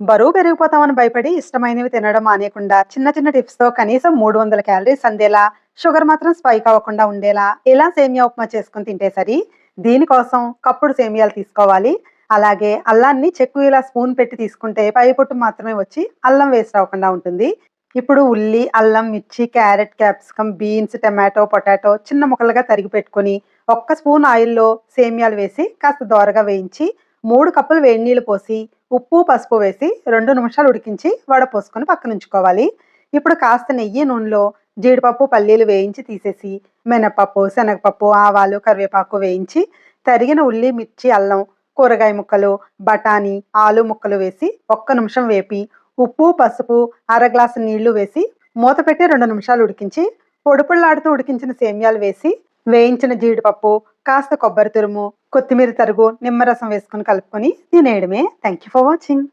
బరువు పెరిగిపోతామని భయపడి ఇష్టమైనవి తినడం మానేయకుండా చిన్న చిన్న టిప్స్తో కనీసం మూడు వందల క్యాలరీస్ అందేలా షుగర్ మాత్రం స్పైక్ అవ్వకుండా ఉండేలా ఇలా సేమియా ఉప్మా చేసుకుని తింటే సరి? దీనికోసం కప్పుడు సేమియాలు తీసుకోవాలి. అలాగే అల్లాన్ని చెక్కు ఇలా స్పూన్ పెట్టి తీసుకుంటే పై పొట్టు మాత్రమే వచ్చి అల్లం వేస్ట్ అవ్వకుండా ఉంటుంది. ఇప్పుడు ఉల్లి అల్లం మిర్చి carrot capsicum beans tomato potato చిన్న ముక్కలుగా తరిగి పెట్టుకొని ఒక్క స్పూన్ ఆయిల్లో సేమియాలు వేసి కాస్త దోరగా వేయించి మూడు కప్పులు వేడి నీళ్ళు పోసి ఉప్పు పసుపు వేసి రెండు నిమిషాలు ఉడికించి వడపోసుకొని పక్కన ఉంచుకోవాలి. ఇప్పుడు కాస్త నెయ్యి నూనెలో జీడిపప్పు పల్లీలు వేయించి తీసేసి మినపప్పు శనగపప్పు ఆవాలు కరివేపాకు వేయించి తరిగిన ఉల్లి మిర్చి అల్లం కూరగాయ ముక్కలు బఠానీ ఆలు ముక్కలు వేసి ఒక్క నిమిషం వేపి ఉప్పు పసుపు అర గ్లాసు నీళ్ళు వేసి మూత పెట్టి రెండు నిమిషాలు ఉడికించి పొడిపుళ్ళాడుతూ ఉడికించిన సేమ్యాలు వేసి వేయించిన జీడిపప్పు కాస్త కొబ్బరి తురుము కొత్తిమీర తరుగు నిమ్మరసం వేసుకొని కలుపుకొని తినేయడమే. Thank you for watching